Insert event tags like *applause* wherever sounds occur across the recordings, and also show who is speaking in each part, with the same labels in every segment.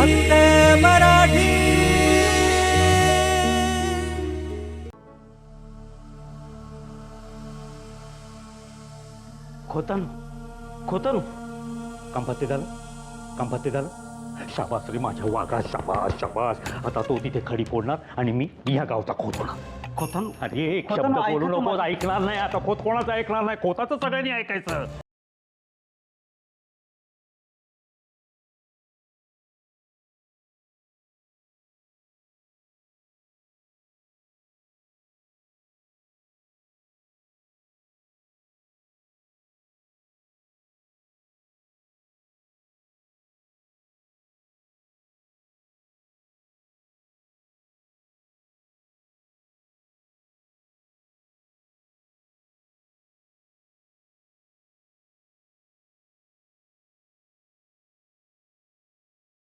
Speaker 1: फक्त Marathi.
Speaker 2: Khotan Khotan. कंपत्ते झालं कंपत्ते झालं शाबास रे माझ्या वाघा शाबास शाबास. आता तो तिथे खडी फोडणार आणि मी या गावचा खोत होणार खोतान अरे एक
Speaker 3: खोतान,
Speaker 2: शब्द
Speaker 3: ऐका
Speaker 2: बोलू नको
Speaker 3: तुम्हाला.
Speaker 2: ऐकणार नाही. आता खोत कोणाचं ऐकणार नाही? खोताचं सगळ्यांनी ऐकायचं.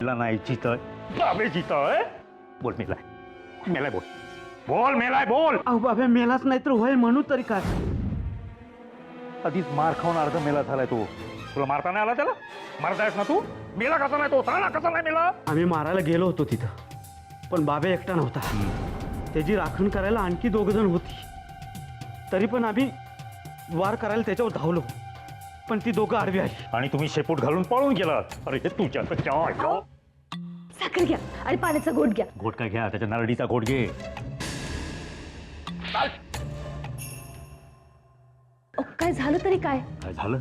Speaker 2: मेला नाही चितय बाबे चितय बोल मेलाय. मेलाय बोल. बोल मेलाय बोल.
Speaker 3: अहो बाबा मेलाच नाही तर होय म्हणू तरी काय?
Speaker 2: आधीच मार खाऊन अर्ध मेला झालाय तू. तुला मारता नाही आला त्याला? मारतायस ना तू? मेला कसा नाही तो? सांग ना कसा नाही मेला?
Speaker 3: आम्ही मारायला गेलो होतो तिथं. पण बाबा एकटा नव्हता. त्याची राखण करायला आणखी दोघ जण होती. तरी पण आम्ही वार करायला त्याच्यावर धावलो. पण ती दोघं आडवी आली.
Speaker 2: आणि तुम्ही शेपूट घालून पळून गेलात. अरे हे तुझ्या
Speaker 4: साखर घ्या आणि पाण्याचा घोट घ्या.
Speaker 2: घोटका घ्या त्याच्या नरडीचा घोट घे.
Speaker 4: अहो, काय झालं तरी काय?
Speaker 2: काय झालं?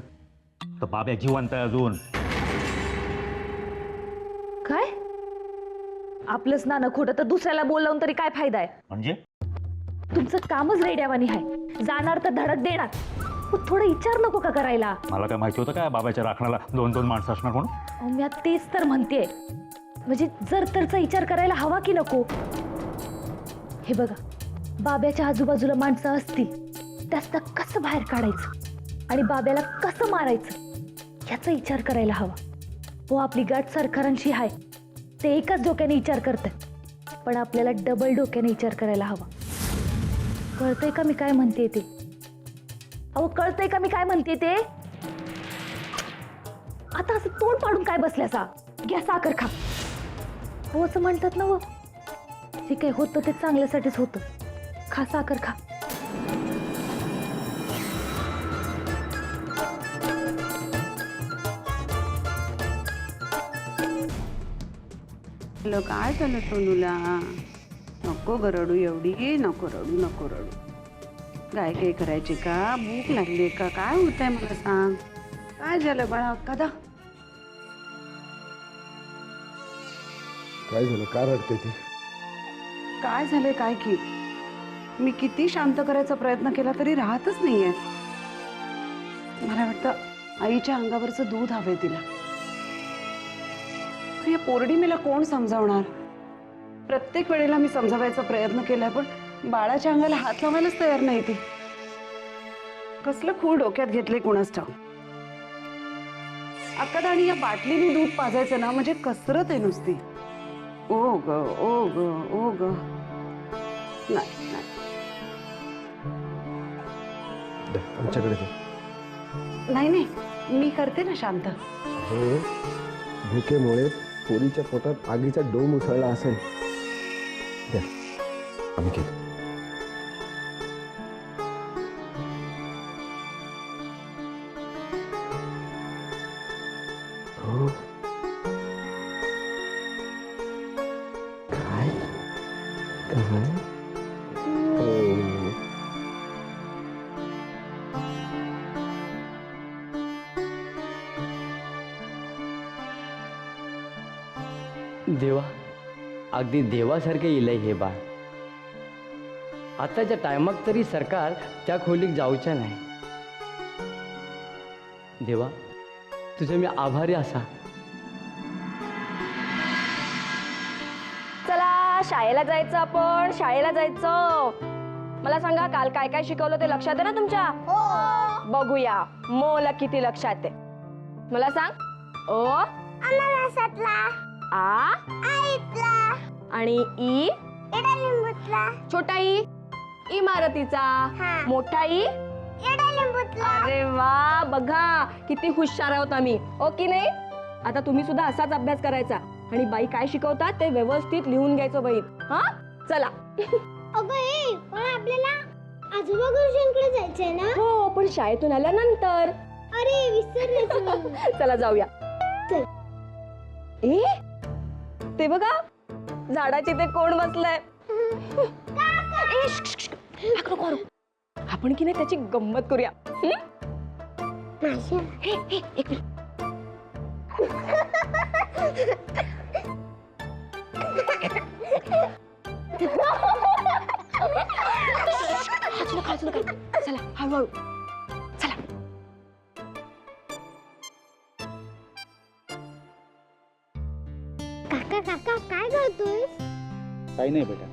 Speaker 2: तर बाब्या जिवंत आहे अजून.
Speaker 4: काय? आपलंच नाणं खोटं तर दुसऱ्याला बोल लावून तरी काय फायदा आहे?
Speaker 2: म्हणजे?
Speaker 4: तुमचं कामच रेड्यावानी आहे. जाणार तर धडक देणार. थोडं विचार नको का करायला?
Speaker 2: मला काय माहिती होतं काय बाबाच्या राखणाला दोन दोन माणसं असणार म्हणून?
Speaker 4: अहो, मी आता तेच तर म्हणतेय. म्हणजे जर तरचा विचार करायला हवा की नको? हे बघा बाब्याच्या आजूबाजूला माणसं असतील त्यासनं कसं बाहेर काढायचं? आणि बाब्याला कसं मारायचं? याचा विचार करायला हवा. हो आपली गाठ सरकारांशी आहे. ते एकाच डोक्याने विचार करतात. पण आपल्याला डबल डोक्याने विचार करायला हवा. कळतंय का मी काय म्हणते ते? अहो कळतंय का मी काय म्हणते ते? आता असं तोंड पाडून काय बसल्यासा? घ्या साखर खा. हो असं म्हणतात ना हो. जे काही होतं ते चांगल्यासाठीच होतं. खा साखर खा.
Speaker 5: काय झालं सोनूला? नको गरडू एवढी नको रडू नको रडू. काय काय करायची का? भूक लागली का? काय होत आहे मला सांग. काय झालं बाळा? कदा?
Speaker 6: काय झालं? का रडते ती?
Speaker 5: काय झालंय काय की? मी किती शांत करायचा प्रयत्न केला तरी राहतच नाहीये. मला वाटतं आईच्या अंगावरचं दूध हवे तिला. या या मीला कोण समजावणार? प्रत्येक वेळेला मी समजावायचा प्रयत्न केलाय पण बाळाच्या अंगाला हात लावायलाच तयार नाही ती. कसलं खूळ डोक्यात घेतले कुणास ठाव अक्का आणि या बाटलीने दूध पाजायचं ना म्हणजे कसरत आहे नुसती. ओ ग ओ ग ओ ग नाही नाही
Speaker 6: दे, आमच्याकडे दे.
Speaker 5: नाही नाही. मी करते ना शांत.
Speaker 6: हो भुकेमुळे पोरीच्या पोटात आगीचा डोम उसळला असेल. द्या आम्ही घेतो
Speaker 7: देवा अगदी देवासारखे इलय हे बाळ. आताच्या टायमाक तरी सरकार त्या खोलीक जाऊच्या नाही. देवा तुझे मी आभारी असा.
Speaker 4: चला शाळेला जायचं आपण शाळेला जायचं. मला सांगा काल काय काय शिकवलं ते लक्षात आहे ना तुमच्या? बघूया मोल किती लक्षात आहे. मला सांग. ओ? आ? आणि ई? छोटा ई? इमारतीचा. मोठा ई? अरे वा बघा किती हुशार आहोत आम्ही. हो की नाही? आता तुम्ही सुद्धा असाच अभ्यास करायचा.
Speaker 8: आणि बाई काय शिकवतात ते व्यवस्थित लिहून घ्यायचं वहीत हा? चला.
Speaker 9: आपल्याला आजोबा गुरुजींकडे जायचंय ना?
Speaker 8: हो पण शाळेतून आल्यानंतर.
Speaker 9: अरे विसरलेच मी. *laughs*
Speaker 8: चला जाऊया.
Speaker 9: चल.
Speaker 8: ए ते बघा झाडाचे ते कोण बसलंय ए, हाक नको मारू. आपण की नाही त्याची गंमत करूया हं? हे, हे, एक मिनिट. नका, नका. चला हळूहळू
Speaker 3: काही नाही बेटा.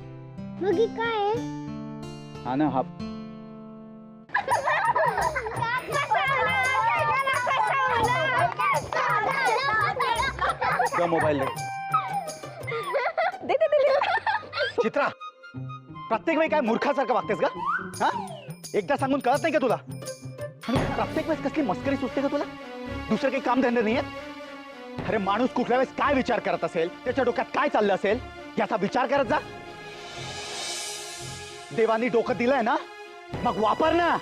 Speaker 9: मग हे काय आहे?
Speaker 3: हा ना हा. मोबाईल
Speaker 8: दे दे. दे, दे
Speaker 10: चित्रा प्रत्येक वेळी काय मूर्खासारखं वागतेस का हा? एकदा सांगून कळत नाही का तुला? आणि प्रत्येक वेळेस कसली मस्करी सुटते का तुला? दुसरं काही काम धंदे नाहीयेत? अरे माणूस कुठल्या वेळेस काय विचार करत असेल? त्याच्या डोक्यात काय चाललं असेल? याचा विचार करत जा. देवानी डोकं दिलंय ना मग वापर ना.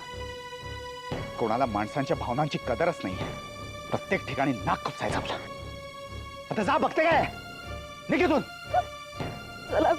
Speaker 10: कोणाला माणसांच्या भावनांची कदरच नाही. प्रत्येक ठिकाणी नाक खुपसायचं आपलं. आता जा बघते काय? निघितून
Speaker 8: चला